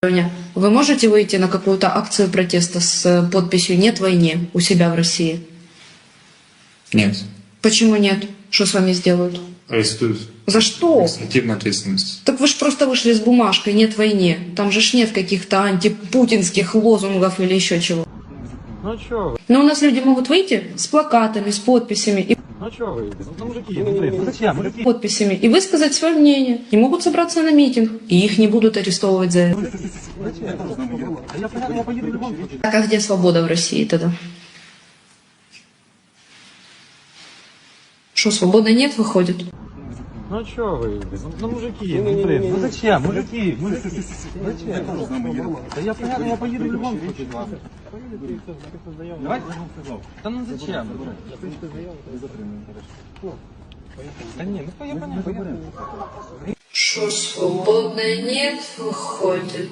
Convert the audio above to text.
Вы можете выйти на какую-то акцию протеста с э, подписью «Нет войне» у себя в России? Нет. Почему нет? Что с вами сделают? Арестуют. За что? Административная ответственность. Так вы же просто вышли с бумажкой «Нет войне». Там же ж нет каких-то антипутинских лозунгов или еще чего. Ну вы, Но у нас люди могут выйти с плакатами, с подписями и ну чё вы, ну мужики, ну блин, ну зачем, мужики? подписями и высказать свое мнение. И могут собраться на митинг, и их не будут арестовывать за это. Да я понятно, я поеду в любом случае. Так а где свобода в России тогда? Что, свободы нет, выходит? Ну чё вы, ну, ну мужики, ну блин, ну зачем, мужики, зачем? Да я понятно, я поеду в любом случае. Давайте. Да ну зачем? Да не, ну я понятно. Что, свободы нет, выходит?